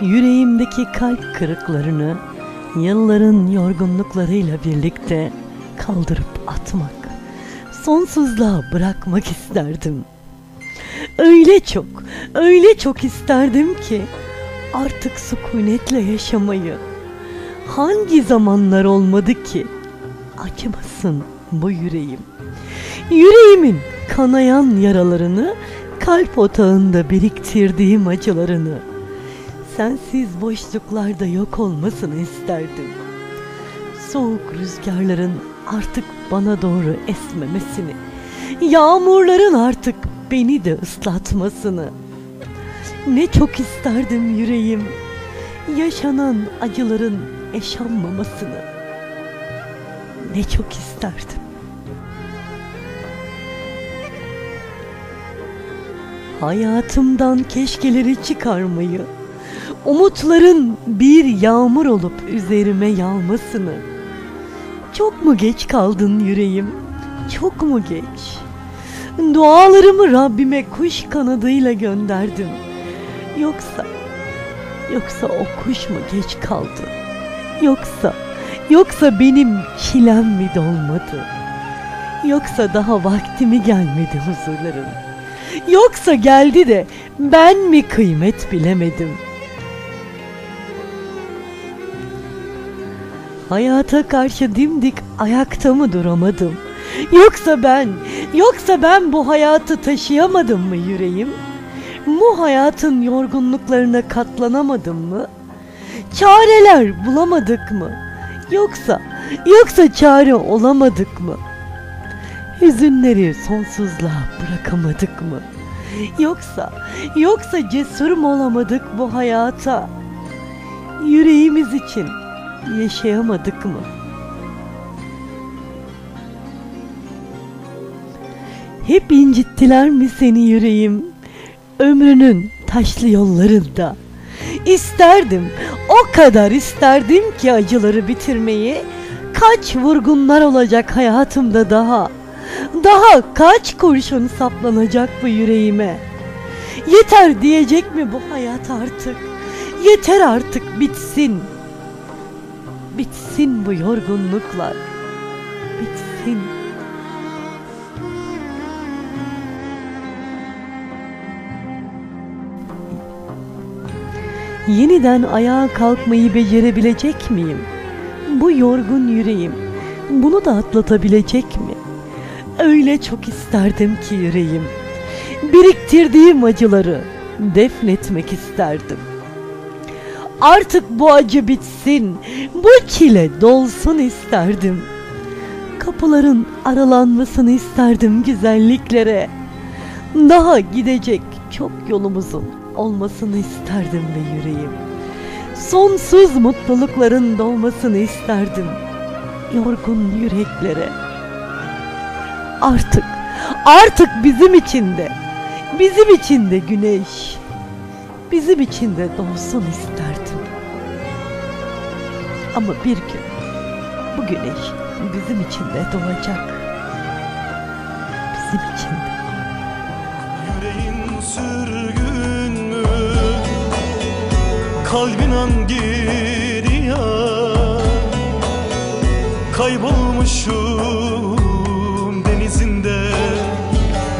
Yüreğimdeki kalp kırıklarını yılların yorgunluklarıyla birlikte kaldırıp atmak, sonsuzluğa bırakmak isterdim. Öyle çok, öyle çok isterdim ki artık sükunetle yaşamayı. Hangi zamanlar olmadı ki acımasın bu yüreğim. Yüreğimin kanayan yaralarını, kalp otağında biriktirdiğim acılarını sensiz boşluklarda yok olmasını isterdim. Soğuk rüzgarların artık bana doğru esmemesini, yağmurların artık beni de ıslatmasını. Ne çok isterdim yüreğim, yaşanan acıların yaşanmamasını. Ne çok isterdim. Hayatımdan keşkeleri çıkarmayı, umutların bir yağmur olup üzerime yağmasını. Çok mu geç kaldın yüreğim? Çok mu geç? Dualarımı Rabbime kuş kanadıyla gönderdim. Yoksa, yoksa o kuş mu geç kaldı? Yoksa, yoksa benim çilem mi dolmadı? Yoksa daha vaktimi gelmedi huzurların? Yoksa geldi de ben mi kıymet bilemedim? Hayata karşı dimdik ayakta mı duramadım? Yoksa ben, yoksa ben bu hayatı taşıyamadım mı yüreğim? Bu hayatın yorgunluklarına katlanamadım mı? Çareler bulamadık mı? Yoksa, yoksa çare olamadık mı? Hüzünleri sonsuzluğa bırakamadık mı? Yoksa, yoksa cesur mu olamadık bu hayata? Yüreğimiz için yaşayamadık mı? Hep incittiler mi seni yüreğim? Ömrünün taşlı yollarında. İsterdim, o kadar isterdim ki acıları bitirmeyi. Kaç vurgunlar olacak hayatımda daha. Daha kaç kurşun saplanacak bu yüreğime. Yeter diyecek mi bu hayat artık? Yeter artık bitsin. Bitsin bu yorgunluklar. Bitsin. Yeniden ayağa kalkmayı becerebilecek miyim? Bu yorgun yüreğim bunu da atlatabilecek mi? Öyle çok isterdim ki yüreğim. Biriktirdiğim acıları defnetmek isterdim. Artık bu acı bitsin, bu çile dolsun isterdim. Kapıların aralanmasını isterdim güzelliklere. Daha gidecek çok yolumuzun olmasını isterdim ve yüreğim. Sonsuz mutlulukların dolmasını isterdim yorgun yüreklere. Artık, artık bizim için de, bizim için de güneş, bizim için de doğsun isterdim. Ama bir gün bu güneş bizim için de doğacak. Bizim için de. Yüreğin sürgün mü? Kalbin hangi ya? Kaybolmuşum denizinde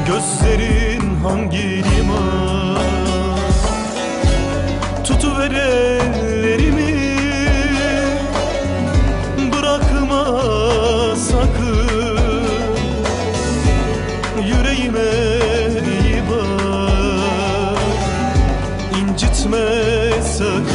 Gözlerin hangi liman took